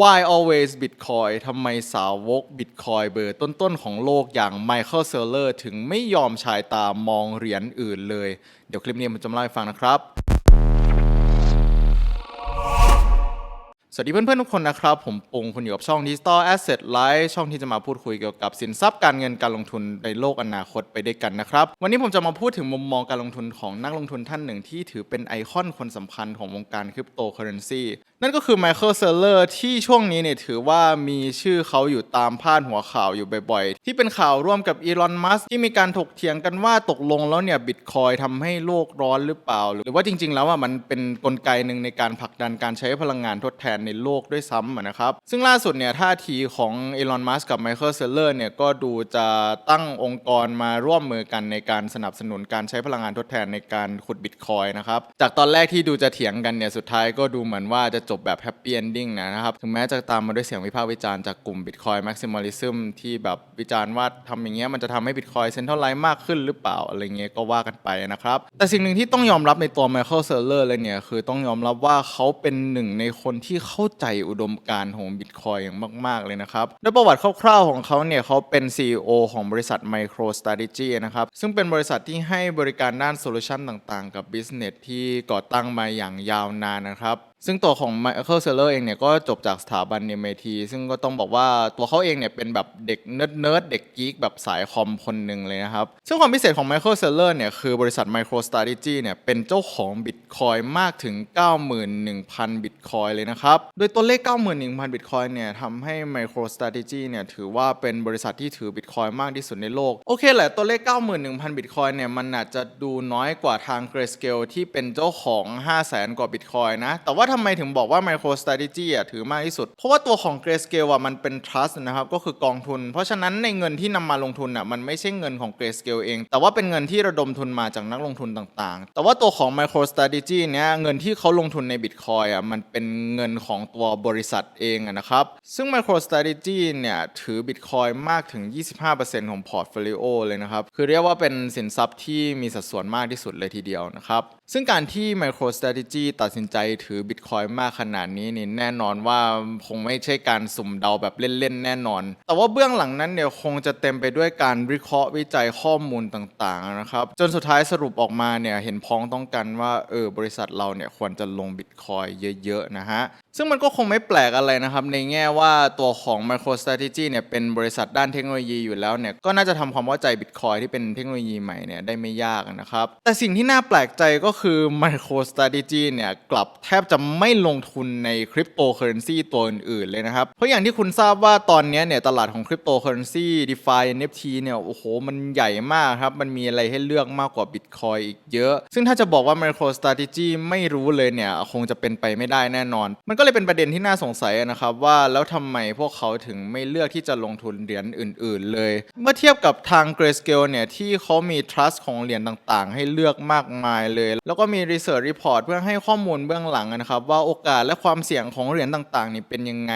Why always Bitcoin ทำไมสาวก Bitcoin เบอร์ต้นๆ ของโลกอย่าง Michael Saylor ถึงไม่ยอมชายตามองเหรียญอื่นเลย เดี๋ยวคลิปนี้ผมจะมาเล่าให้ฟังนะครับ สวัสดีเพื่อนๆ ทุกคนนะครับ ผมปงคุณอยู่กับช่อง Digital Asset Life ช่องที่จะมาพูดคุยเกี่ยวกับสินทรัพย์การเงินการลงทุนในโลกอนาคตไปด้วยกันนะครับ วันนี้ผมจะมาพูดถึงมุมมองการลงทุนของนักลงทุนท่านหนึ่งที่ถือเป็นไอคอนคนสำคัญของวงการคริปโตเคอเรนซี นั่นก็คือ Michael Saylor ที่ช่วงนี้เนี่ยถือว่ามีชื่อเขาอยู่ตามพาดหัวข่าวอยู่บ่อยๆ ที่เป็นข่าวร่วมกับอีลอนมัสที่มีการถกเถียงกันว่าตกลงแล้วเนี่ยบิตคอยทำให้โลกร้อนหรือเปล่า หรือว่าจริง ๆ แล้วว่ามันเป็นกลไกหนึ่งในการผลักดันการใช้พลังงานทดแทนในโลกด้วยซ้ำนะครับ ซึ่งล่าสุดเนี่ยท่าทีของอีลอนมัสกับไมเคิลเซเลอร์เนี่ยก็ดูจะตั้งองค์กรมาร่วมมือกันในการสนับสนุนการใช้พลังงานทดแทนในการขุดบิตคอยนะครับจากตอนแรกที่ดูจะเถียงกันเนี่ยสุดท้ายก็ดูเหมือนว่าจะจบแบบแฮปปี้เอนดิ้งนะครับ ถึงแม้จะตามมาด้วยเสียงวิพากษ์วิจารณ์จากกลุ่ม Bitcoin Maximalism ที่แบบวิจารณ์ว่าทำอย่างเงี้ยมันจะทำให้ Bitcoin เซ็นทรัลไลซ์มากขึ้นหรือเปล่าอะไรเงี้ยก็ว่ากันไปนะครับ แต่สิ่งหนึ่งที่ต้องยอมรับในตัว Michael Saylor เลยเนี่ยคือต้องยอมรับว่าเขาเป็นหนึ่งในคนที่เข้าใจอุดมการณ์ของ Bitcoin อย่างมาก ๆ เลยนะครับโดยประวัติคร่าวๆของเขาเนี่ยเขาเป็น CEO ของบริษัท MicroStrategy นะครับซึ่งเป็นบริษัทที่ให้บริการด้านโซลูชันต่างๆ กับ Business ที่ก่อตั้งมาอย่างยาวนานนะครับ ซึ่งตัวของ Michael Saylor เองเนี่ยก็จบจากสถาบัน MIT ซึ่งก็ต้องบอกว่าตัวเขาเองเนี่ยเป็นแบบเด็กเนิร์ดเนิร์ดเด็กกีกแบบสายคอมคนหนึ่งเลยนะครับ ซึ่งความพิเศษของ Michael Saylor เนี่ยคือบริษัท MicroStrategy เนี่ยเป็นเจ้าของ Bitcoin มากถึง 91,000 Bitcoin เลยนะครับ โดยตัวเลข 91,000 Bitcoin เนี่ยทำให้ MicroStrategy เนี่ยถือว่าเป็นบริษัทที่ถือ Bitcoin มากที่สุดในโลก โอเคแหละตัวเลข 91,000 Bitcoin เนี่ยมันอาจจะดูน้อยกว่าทาง Grayscale ที่เป็นเจ้าของ 500,000 กว่า Bitcoin นะแต่ว่าทำไมถึงบอกว่า MicroStrategy อะถือมากที่สุด เพราะว่าตัวของ Grayscale อะมันเป็น trust นะครับ ก็คือกองทุน เพราะฉะนั้นในเงินที่นำมาลงทุนอะมันไม่ใช่เงินของ Grayscale เอง แต่ว่าเป็นเงินที่ระดมทุนมาจากนักลงทุนต่างๆ แต่ว่าตัวของ MicroStrategy เนี่ยเงินที่เขาลงทุนใน Bitcoin อะมันเป็นเงินของตัวบริษัทเองนะครับ ซึ่ง MicroStrategy เนี่ยถือ Bitcoin มากถึง 25%ของพอร์ตโฟลิโอเลยนะครับ คือเรียกว่าเป็นสินทรัพย์ที่มีสัดส่วนมากที่สุดเลยทีเดียวนะครับซึ่งการที่ MicroStrategy ตัดสินใจถือ Bitcoin มากขนาดนี้นี่แน่นอนว่าคงไม่ใช่การสุ่มเดาแบบเล่นๆ แน่นอน แต่ว่าเบื้องหลังนั้นเนี่ยคงจะเต็มไปด้วยการวิเคราะห์วิจัยข้อมูลต่างๆนะครับ จนสุดท้ายสรุปออกมาเนี่ยเห็นพ้องต้องกันว่าเออบริษัทเราเนี่ยควรจะลง Bitcoin เยอะๆ นะฮะ ซึ่งมันก็คงไม่แปลกอะไรนะครับ ในแง่ว่าตัวของ MicroStrategy เนี่ยเป็นบริษัทด้านเทคโนโลยีอยู่แล้วเนี่ยก็น่าจะทำความเข้าใจ Bitcoin ที่เป็นเทคโนโลยีใหม่เนี่ยได้ไม่ยากนะครับ แต่สิ่งที่น่าแปลกใจก็คือ MicroStrategy เนี่ยกลับแทบจะไม่ลงทุนในคริปโตเคอเรนซีตัวอื่นๆเลยนะครับ เพราะอย่างที่คุณทราบว่าตอนนี้เนี่ยตลาดของคริปโตเคอเรนซี DeFi NFT เนี่ยโอ้โหมันใหญ่มากครับมันมีอะไรให้เลือกมากกว่า Bitcoin อีกเยอะ ซึ่งถ้าจะบอกว่า MicroStrategy ไม่รู้เลยเนี่ยคงจะเป็นไปไม่ได้แน่นอน มันก็เลยเป็นประเด็นที่น่าสงสัยนะครับว่าแล้วทำไมพวกเขาถึงไม่เลือกที่จะลงทุนเหรียญอื่น ๆ เลย เมื่อเทียบกับทาง Grayscale เนี่ยที่เขามี trust ของเหรียญต่างๆ ให้เลือกมากมายเลย แล้วก็มี research report เพื่อให้ข้อมูลเบื้องหลังนะครับว่าโอกาสและความเสี่ยงของเหรียญต่างๆ นี่เป็นยังไง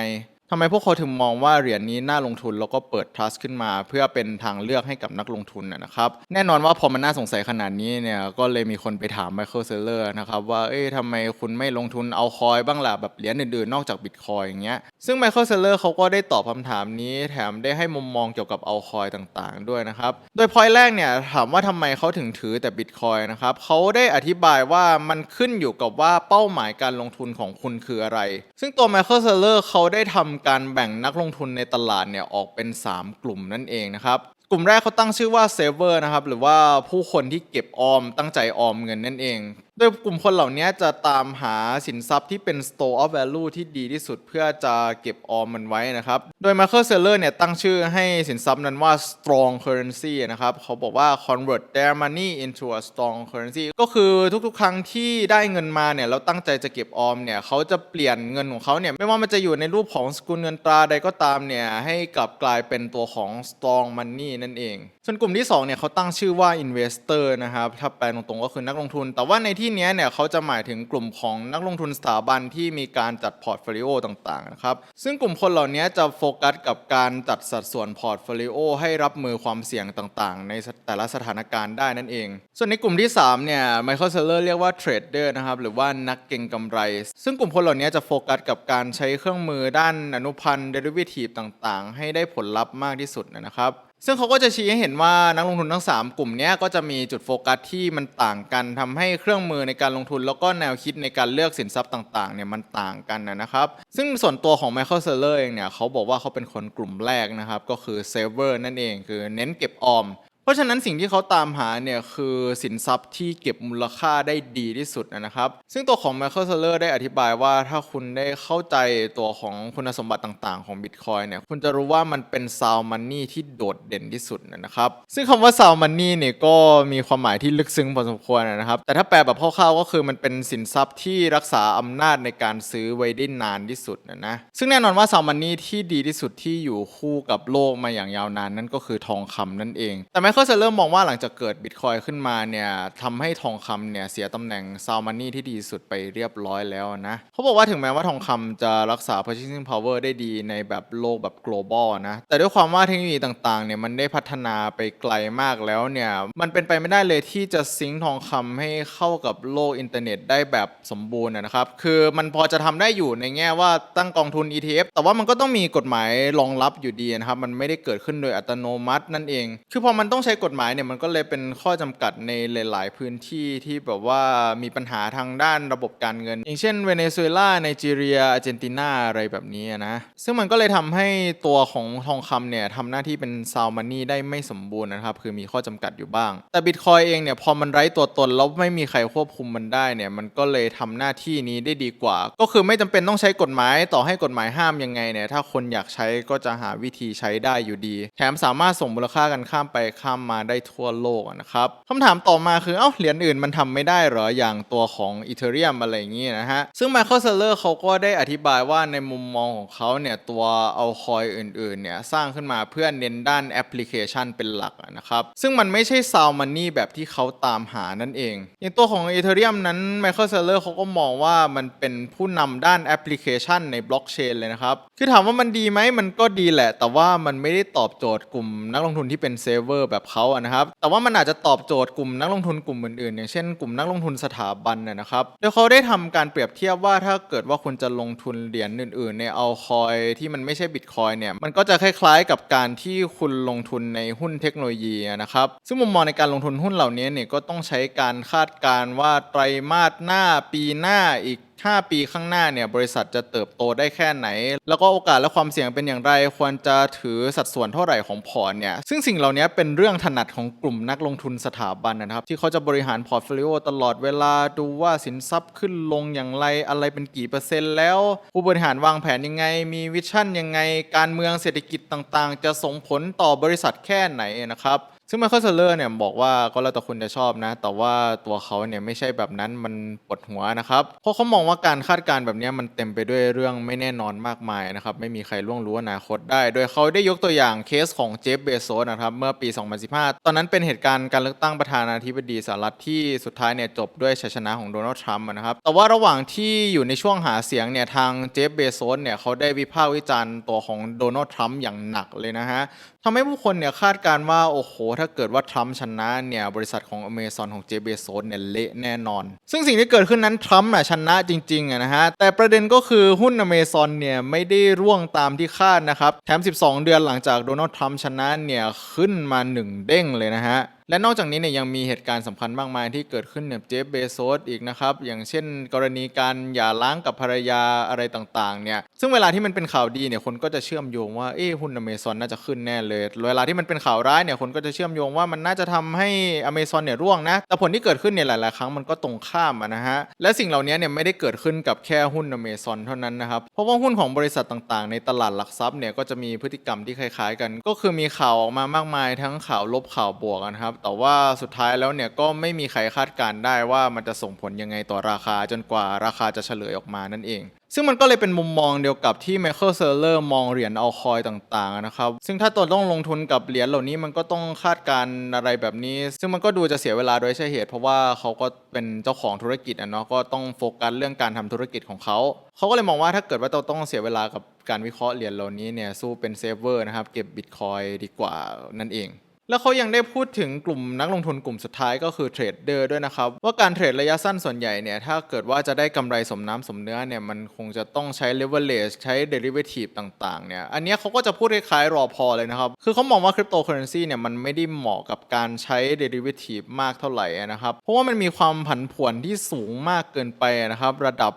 ทำไมพวกเขาถึงมองว่าเหรียญนี้น่าลงทุนแล้วก็เปิด trust ขึ้นมา เพื่อเป็นทางเลือกให้กับนักลงทุนนะนะครับแน่นอนว่าพอมันน่าสงสัยขนาดนี้เนี่ยก็เลยมีคนไปถาม Michael Saylor นะครับว่าเอ๊ะทำไมคุณไม่ลงทุนเอาคอยบ้างล่ะแบบเหรียญอื่นๆ นอกจาก Bitcoin อย่างเงี้ยซึ่ง Michael Saylor เขาก็ได้ตอบคำถามนี้ แถมได้ให้มุมมองเกี่ยวกับเอาคอยต่างๆ ด้วยนะครับโดยพอยแรกเนี่ยถามว่าทำไมเขาถึงถือแต่ Bitcoin นะครับเขาได้อธิบายว่ามันขึ้นอยู่กับว่าเป้าหมายการลงทุนของคุณคืออะไร ซึ่งตัว Michael Saylor เขาได้ทำการแบ่งนักลงทุนในตลาดเนี่ยออกเป็น 3 กลุ่มนั่นเองนะครับกลุ่มแรกเขาตั้งชื่อว่า saver นะครับหรือว่าผู้คนที่เก็บออมตั้งใจออมเงินนั่นเอง โดยกลุ่มคนเหล่านี้จะตามหาสินทรัพย์ที่เป็น store of value ที่ดีที่สุดเพื่อจะเก็บออมมันไว้นะครับ โดย Michael Saylor เนี่ยตั้งชื่อให้สินทรัพย์นั้นว่า strong currency นะครับ เขาบอกว่า convert their money into a strong currency ก็คือทุกๆ ครั้งที่ได้เงินมาเนี่ยแล้วตั้งใจจะเก็บออมเนี่ยเขาจะเปลี่ยนเงินของเขาเนี่ยไม่ว่ามันจะอยู่ในรูปของสกุลเงินตราใดก็ตามเนี่ยให้กลับกลายเป็นตัวของ strong money นั่นเอง ส่วนกลุ่มที่2เนี่ยเขาตั้งชื่อว่า investor นะครับถ้าแปลตรงๆก็คือนักลงทุน แต่ว่าในที่ที่นี้เนี่ยเขาจะหมายถึงกลุ่มของนักลงทุนสถาบันที่มีการจัดพอร์ตโฟลิโอต่างๆนะครับซึ่งกลุ่มคนเหล่านี้จะโฟกัสกับการจัดสัดส่วนพอร์ตโฟลิโอให้รับมือความเสี่ยงต่างๆ ในแต่ละสถานการณ์ได้นั่นเอง ส่วนในกลุ่มที่ 3 เนี่ยไมเคิลเซเลอร์เรียกว่าเทรดเดอร์นะครับหรือว่านักเก็งกำไร ซึ่งกลุ่มคนเหล่านี้จะโฟกัสกับการใช้เครื่องมือด้านอนุพันธ์เดริเวทีฟต่างๆ ให้ได้ผลลัพธ์มากที่สุดนะครับ ซึ่งเขาก็จะชี้ให้เห็นว่านักลงทุนทั้ง 3 กลุ่มนี้ก็จะมีจุดโฟกัสที่มันต่างกันทำให้เครื่องมือในการลงทุน แล้วก็แนวคิดในการเลือกสินทรัพย์ต่างๆเนี่ยมันต่างกันนะครับ ซึ่งส่วนตัวของ Michael s e l l e r เองเนี่ยเขาบอกว่าเขาเป็นคนกลุ่มแรกนะครับ ก็คือ saver นั่นเองคือเน้นเก็บออม ราะฉะนั้นสิ่งที่เขาตามหาเนี่ยคือสินทรัพย์ที่เก็บมูลค่าได้ดีที่สุดนะครับ ซึ่งตัวของ Michael Saylor ได้อธิบายว่าถ้าคุณได้เข้าใจตัวของคุณสมบัติต่างๆ ของ Bitcoin เนี่ยคุณจะรู้ว่ามันเป็น sound money ที่โดดเด่นที่สุดนะครับ ซึ่งคำว่า sound money เนี่ยก็มีความหมายที่ลึกซึ้งพอสมควรนะครับ แต่ถ้าแปลแบบคร่าวๆก็คือมันเป็นสินทรัพย์ที่รักษาอำนาจในการซื้อไว้ได้นานที่สุดนะนะซึ่งแน่นอนว่า sound money ที่ดีที่สุดที่อยู่คู่กับโลกมาอย่างยาวนานนั่นก็คือทองคำนั่นเองแต่ Michael Saylor มมองว่าหลังจากเกิด Bitcoin ขึ้นมาเนี่ยทำให้ทองคำเนี่ยเสียตำแหน่ง sound money ที่ดีสุดไปเรียบร้อยแล้วนะเขาบอกว่าถึงแม้ว่าทองคำจะรักษา purchasing power ได้ดีในแบบโลกแบบ global นะ แต่ด้วยความว่าเทคโนโลยีต่างๆเนี่ยมันได้พัฒนาไปไกลมากแล้วเนี่ยมันเป็นไปไม่ได้เลยที่จะซิงค์ทองคำให้เข้ากับโลกอินเทอร์เน็ตได้แบบสมบูรณ์นะนะครับ คือมันพอจะทำได้อยู่ในแง่ว่าตั้งกองทุน ETF แต่ว่ามันก็ต้องมีกฎหมายรองรับอยู่ดีนะครับมันไม่ได้เกิดขึ้นโดยอัตโนมัตินั่นเอง คือพอมันต้องใช้กฎหมายเนี่ยมันก็เลยเป็นข้อจำกัดในหลาย ๆ พื้นที่ที่แบบว่ามีปัญหาทางด้านระบบการเงิน อย่างเช่นเวเนซุเอลาไนจีเรียอาร์เจนตินาอะไรแบบนี้นะ ซึ่งมันก็เลยทำให้ตัวของทองคำเนี่ยทำหน้าที่เป็นซาวมันนี่ได้ไม่สมบูรณ์นะครับ คือมีข้อจำกัดอยู่บ้าง แต่บิตคอยเองเนี่ยพอมันไร้ตัวตนแล้วไม่มีใครควบคุมมันได้เนี่ยมันก็เลยทำหน้าที่นี้ได้ดีกว่า ก็คือไม่จำเป็นต้องใช้กฎหมายต่อให้กฎหมายห้ามยังไงเนี่ยถ้าคนอยากใช้ก็จะหาวิธีใช้ได้อยู่ดี แถมสามารถส่งมูลค่ากันข้ามไปข้ามมาได้ทั่วโลกนะครับคำถามต่อมาคือเอ้าเหรียญอื่นมันทำไม่ได้เหรออย่างตัวของอีเทเรียมอะไรอย่างงี้นะฮะ ซึ่ง Michael Saylor เขาก็ได้อธิบายว่าในมุมมองของเขาเนี่ยตัวเอาคอยอื่นๆเนี่ยสร้างขึ้นมาเพื่อเน้นด้านแอปพลิเคชันเป็นหลักนะครับ ซึ่งมันไม่ใช่ซาวมันนี่แบบที่เขาตามหานั่นเอง อย่างตัวของอีเทเรียมนั้น Michael Saylor เขาก็มองว่ามันเป็นผู้นำด้านแอปพลิเคชันในบล็อกเชนเลยนะครับ คือถามว่ามันดีไหมมันก็ดีแหละ แต่ว่ามันไม่ได้ตอบโจทย์กลุ่มนักลงทุนที่เป็นเซเวอร์แบบเขาอะนะครับ แต่ว่ามันอาจจะตอบโจทย์กลุ่มนักลงทุนกลุ่มอื่นๆ อย่างเช่นกลุ่มนักลงทุนสถาบันนะครับโดยเขาได้ทำการเปรียบเทียบว่าถ้าเกิดว่าคุณจะลงทุนเหรียญอื่นๆในเอาคอยที่มันไม่ใช่บิตคอยเนี่ยมันก็จะคล้ายๆ กับการที่คุณลงทุนในหุ้นเทคโนโลยีนะครับซึ่งมุมมองในการลงทุนหุ้นเหล่านี้เนี่ยก็ต้องใช้การคาดการณ์ว่าไตรมาสหน้าปีหน้าอีก 5 ปีข้างหน้าเนี่ยบริษัทจะเติบโตได้แค่ไหน แล้วก็โอกาสและความเสี่ยงเป็นอย่างไร ควรจะถือสัดส่วนเท่าไหร่ของพอร์ตเนี่ยซึ่งสิ่งเหล่านี้เป็นเรื่องถนัดของกลุ่มนักลงทุนสถาบันนะครับ ที่เขาจะบริหารพอร์ตโฟลิโอตลอดเวลาดูว่าสินทรัพย์ขึ้นลงอย่างไรอะไรเป็นกี่เปอร์เซ็นต์แล้ว ผู้บริหารวางแผนยังไง มีวิชั่นยังไง การเมืองเศรษฐกิจต่างๆ จะส่งผลต่อบริษัทแค่ไหนนะครับ ซึ่ง Michael Saylor เนี่ยบอกว่าก็แล้วแต่คุณจะชอบนะ แต่ว่าตัวเขาเนี่ยไม่ใช่แบบนั้นมันปวดหัวนะครับ เพราะเขามองว่าการคาดการณ์แบบนี้มันเต็มไปด้วยเรื่องไม่แน่นอนมากมายนะครับ ไม่มีใครล่วงรู้อนาคตได้ โดยเขาได้ยกตัวอย่างเคสของเจฟเบโซสนะครับ เมื่อปี 2015 ตอนนั้นเป็นเหตุการณ์การเลือกตั้งประธานาธิบดีสหรัฐที่สุดท้ายเนี่ยจบด้วยชัยชนะของโดนัลด์ทรัมป์นะครับ แต่ว่าระหว่างที่อยู่ในช่วงหาเสียงเนี่ยทางเจฟเบโซสเนี่ยเขาได้วิพากษ์วิจารณ์ตัวของโดนัลด์ทรัมป์อย่างหนักเลยนะฮะทำให้ผู้คนเนี่ยคาดการณ์ว่าโอ้โหถ้าเกิดว่าทรัมป์ชนะเนี่ยบริษัทของอเมซอนของเจเบโซนเนี่ยเละแน่นอน ซึ่งสิ่งที่เกิดขึ้นนั้นทรัมป์น่ะชนะจริงๆอะนะฮะแต่ประเด็นก็คือหุ้นอเมซอนเนี่ยไม่ได้ร่วงตามที่คาดนะครับแถม 12 เดือนหลังจากโดนัลด์ทรัมป์ชนะเนี่ยขึ้นมา 1 เด้งเลยนะฮะ และนอกจากนี้เนี่ยยังมีเหตุการณ์สำคัญมากมายที่เกิดขึ้นเนี่ยเจฟเบโซสอีกนะครับ อย่างเช่น กรณีการหย่าร้างกับภรรยาอะไรต่างๆเนี่ยซึ่งเวลาที่มันเป็นข่าวดีเนี่ยคนก็จะเชื่อมโยงว่าเอ้หุ้นอเมซอนน่าจะขึ้นแน่เลย เวลาที่มันเป็นข่าวร้ายเนี่ยคนก็จะเชื่อมโยงว่ามันน่าจะทำให้อเมซอนเนี่ยร่วงนะแต่ผลที่เกิดขึ้นเนี่ยหลาย ๆ ครั้งมันก็ตรงข้ามะนะฮะและสิ่งเหล่านี้เนี่ยไม่ได้เกิดขึ้นกับแค่หุ้นอเมซอนเท่านั้นนะครับเพราะว่าหุ้นของบริษัทต่างๆ ในตลาดหลักทรัพย์เนี่ยก็จะมีพฤติกรรมที่คล้าย ๆ กัน ก็คือมีข่าวออกมามากมายทั้งข่าวลบข่าวบวกนะครับแต่ว่าสุดท้ายแล้วเนี่ยก็ไม่มีใครคาดการได้ว่ามันจะส่งผลยังไงต่อราคาจนกว่าราคาจะเฉลยออกมานั่นเอง ซึ่งมันก็เลยเป็นมุมมองเดียวกับที่ Michael s e r l e r มองเหรียญเอาคอยต่างๆนะครับซึ่งถ้าตัวต้องลงทุนกับเหรียญเหล่านี้มันก็ต้องคาดการอะไรแบบนี้ ซึ่งมันก็ดูจะเสียเวลาโดยใช่เหตุ เพราะว่าเขาก็เป็นเจ้าของธุรกิจอะเนาะก็ต้องโฟกัสเรื่องการทำธุรกิจของเขาเขาก็เลยมองว่าถ้าเกิดว่าเราต้องเสียเวลากับการวิเคราะห์เหรียญเหล่านี้เนี่ยสู้เป็นเซฟเวอร์นะครับเก็บบิตคอยดีกว่านั่นเอง แล้วเขายังได้พูดถึงกลุ่มนักลงทุนกลุ่มสุดท้ายก็คือเทรดเดอร์ด้วยนะครับ ว่าการเทรดระยะสั้นส่วนใหญ่เนี่ย ถ้าเกิดว่าจะได้กำไรสมน้ำสมเนื้อเนี่ย มันคงจะต้องใช้ leverage ใช้ derivative ต่างๆ เนี่ย อันนี้เขาก็จะพูดคล้ายๆรอพอเลยนะครับ คือเขามองว่าคริปโตเคอเรนซีเนี่ยมันไม่ได้เหมาะกับการใช้ derivative มากเท่าไหร่นะครับ เพราะว่ามันมีความผันผวนที่สูงมากเกินไปนะครับระดับ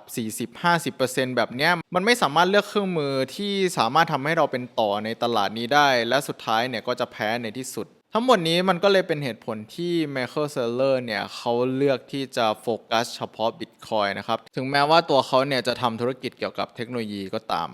40-50%แบบเนี้ยมันไม่สามารถเลือกเครื่องมือที่สามารถทำให้เราเป็นต่อในตลาดนี้ได้ และสุดท้ายเนี่ยก็จะแพ้ในที่สุด ทั้งหมดนี้มันก็เลยเป็นเหตุผลที่ Michael Saylor เนี่ยเขาเลือกที่จะโฟกัสเฉพาะ Bitcoin นะครับ ถึงแม้ว่าตัวเขาเนี่ยจะทำธุรกิจเกี่ยวกับเทคโนโลยีก็ตาม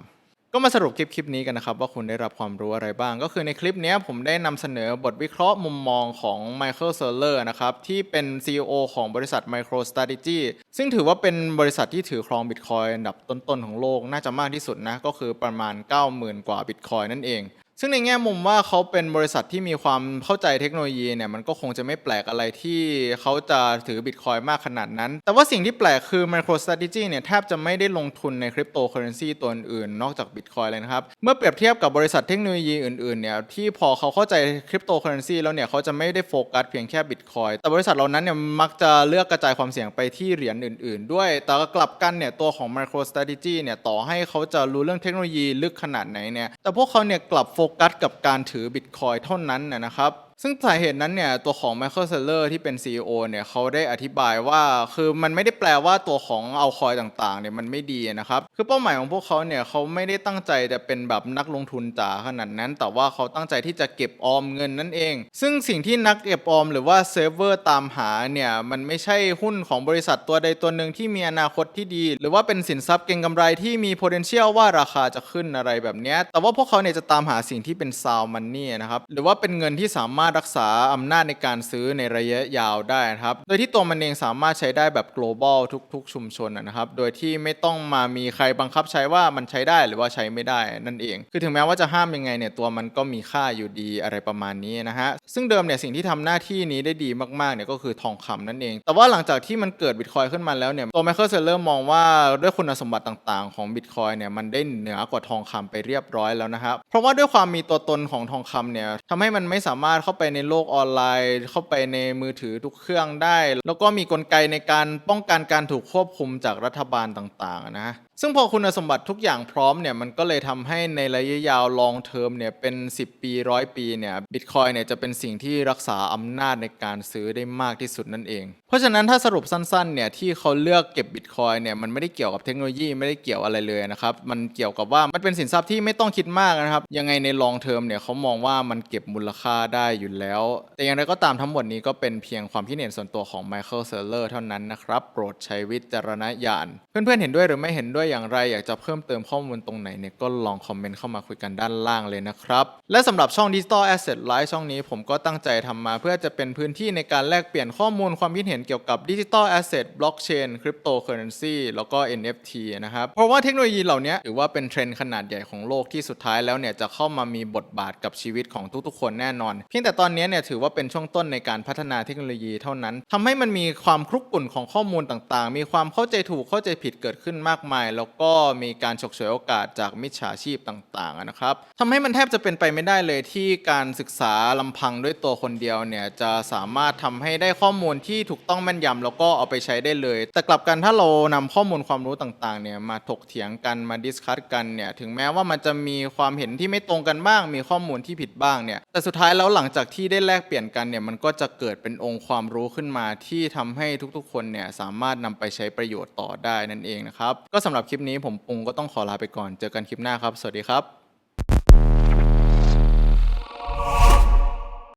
ก็มาสรุปคลิปคลิปนี้กันนะครับ ว่าคุณได้รับความรู้อะไรบ้าง ก็คือในคลิปนี้ผมได้นำเสนอบทวิเคราะห์มุมมองของ Michael Saylor นะครับ ที่เป็น CEO ของบริษัท MicroStrategy ซึ่งถือว่าเป็นบริษัทที่ถือครอง Bitcoin อันดับต้นๆของโลกน่าจะมากที่สุดนะก็คือประมาณ 90,000 กว่า Bitcoin นั่นเอง ซึ่งในแง่มุมว่าเขาเป็นบริษัทที่มีความเข้าใจเทคโนโลยีเนี่ยมันก็คงจะไม่แปลกอะไรที่เขาจะถือบิตคอยมากขนาดนั้น แต่ว่าสิ่งที่แปลกคือ MicroStrategy เนี่ยแทบจะไม่ได้ลงทุนในคริปโตเคอเรนซีตัวอื่นนอกจากบิตคอยเลยนะครับ เมื่อเปรียบเทียบกับบริษัทเทคโนโลยีอื่นๆเนี่ยที่พอเขาเข้าใจคริปโตเคอเรนซีแล้วเนี่ยเขาจะไม่ได้โฟกัสเพียงแค่บิตคอยแต่บริษัทเหล่านั้นเนี่ยมักจะเลือกกระจายความเสี่ยงไปที่เหรียญอื่น ๆ ด้วย แต่กลับกันเนี่ยตัวของ MicroStrategy เนี่ยต่อให้เขาจะรู้เรื่องเทคโนโลยีลึกขนาดไหนเนี่ยแต่พวกเขาเนี่ยกลับโฟกัสกับการถือบิตคอยเท่านั้นนะนะครับ ซึ่งสาเหตุนั้นเนี่ยตัวของ Michael Saylor ที่เป็น CEO เนี่ยเขาได้อธิบายว่าคือมันไม่ได้แปลว่าตัวของเอาคอยต่างๆเนี่ยมันไม่ดีนะครับ คือเป้าหมายของพวกเขาเนี่ยเขาไม่ได้ตั้งใจจะเป็นแบบนักลงทุนจ๋าขนาดนั้น แต่ว่าเขาตั้งใจที่จะเก็บออมเงินนั่นเอง ซึ่งสิ่งที่นักเก็บออมหรือว่าเซิร์ฟเวอร์ตามหาเนี่ยมันไม่ใช่หุ้นของบริษัทตัวใดตัวหนึ่งที่มีอนาคตที่ดี หรือว่าเป็นสินทรัพย์เก็งกำไรที่มี potential ว่าราคาจะขึ้นอะไรแบบนี้แต่ว่าพวกเขาเนี่ยจะตามหาสิ่งที่เป็น sound money นะครับหรือว่าเป็นเงินที่สามารถรักษาอำนาจในการซื้อในระยะยาวได้นะครับ โดยที่ตัวมันเองสามารถใช้ได้แบบ global ทุก ๆ ชุมชนนะครับ โดยที่ไม่ต้องมามีใครบังคับใช้ว่ามันใช้ได้หรือว่าใช้ไม่ได้นั่นเอง คือถึงแม้ว่าจะห้ามยังไงเนี่ยตัวมันก็มีค่าอยู่ดีอะไรประมาณนี้นะฮะ ซึ่งเดิมเนี่ยสิ่งที่ทำหน้าที่นี้ได้ดีมากๆเนี่ยก็คือทองคำนั่นเอง แต่ว่าหลังจากที่มันเกิดบิตคอยขึ้นมาแล้วเนี่ยตัว Michael Saylor มองว่าด้วยคุณสมบัติต่างๆ ของบิตคอยเนี่ยมันได้เหนือกว่าทองคำไปเรียบร้อยแล้วนะครับเพราะว่าด้วยความมีตัวตนของทองคำเนี่ยทำให้มันไม่สามารถเข้าไปในโลกออนไลน์ เข้าไปในมือถือทุกเครื่องได้ แล้วก็มีกลไกในการป้องกันการถูกควบคุมจากรัฐบาลต่างๆนะ ซึ่งพอคุณสมบัติทุกอย่างพร้อมเนี่ยมันก็เลยทำให้ในระยะยาวลองเทอมเนี่ยเป็น 10 ปีร้อยปีเนี่ยบิตคอยเนี่ยจะเป็นสิ่งที่รักษาอำนาจในการซื้อได้มากที่สุดนั่นเอง เพราะฉะนั้นถ้าสรุปสั้นๆเนี่ยที่เขาเลือกเก็บบิตคอยเนี่ยมันไม่ได้เกี่ยวกับเทคโนโลยีไม่ได้เกี่ยวอะไรเลยนะครับมันเกี่ยวกับว่ามันเป็นสินทรัพย์ที่ไม่ต้องคิดมากนะครับยังไงในลองเทอมเนี่ยเขามองว่ามันเก็บมูลค่าได้อยู่แล้ว แต่อย่างไรก็ตามทั้งหมดนี้ก็เป็นเพียงความคิดเห็นส่วนตัวของ Michael Saylor เท่านั้นนะครับโปรดใช้วิจารณญาณเพื่อนๆเห็นด้วยหรือไม่เห็นด้วยอย่างไรอยากจะเพิ่มเติมข้อมูลตรงไหนเนี่ยก็ลองคอมเมนต์เข้ามาคุยกันด้านล่างเลยนะครับ และสำหรับช่อง Digital Asset Live ช่องนี้ผมก็ตั้งใจทำมาเพื่อจะเป็นพื้นที่ในการแลกเปลี่ยนข้อมูลความคิดเห็นเกี่ยวกับ Digital Asset Blockchain Cryptocurrency แล้วก็ NFT นะครับ เพราะว่าเทคโนโลยีเหล่านี้ถือว่าเป็นเทรนด์ขนาดใหญ่ของโลกที่สุดท้ายแล้วเนี่ยจะเข้ามามีบทบาทกับชีวิตของทุกๆ คนแน่นอน เพียงแต่ตอนนี้เนี่ยถือว่าเป็นช่วงต้นในการพัฒนาเทคโนโลยีเท่านั้นทำให้มันมีความคลุกกลุ่นของข้อมูลต่างๆ มีความเข้าใจถูกเข้าใจผิดเกิดขึ้นมากมายแล้วก็มีการฉกฉวยโอกาสจากมิจฉาชีพต่างๆนะครับทำให้มันแทบจะเป็นไปไม่ได้เลยที่การศึกษาลำพังด้วยตัวคนเดียวเนี่ยจะสามารถทำให้ได้ข้อมูลที่ถูกต้องแม่นยำแล้วก็เอาไปใช้ได้เลย แต่กลับกันถ้าเรานำข้อมูลความรู้ต่างๆเนี่ยมาถกเถียงกันมาดิสคัตกันเนี่ยถึงแม้ว่ามันจะมีความเห็นที่ไม่ตรงกันบ้าง มีข้อมูลที่ผิดบ้างเนี่ยแต่สุดท้ายแล้วหลังจากที่ได้แลกเปลี่ยนกันเนี่ยมันก็จะเกิดเป็นองค์ความรู้ขึ้นมาที่ทำให้ทุกๆ คนเนี่ยสามารถนำไปใช้ประโยชน์ต่อได้นั่นเองนะครับก็สำหรับคลิปนี้ผมปุงก็ต้องขอลาไปก่อน เจอกันคลิปหน้าครับ สวัสดีครับ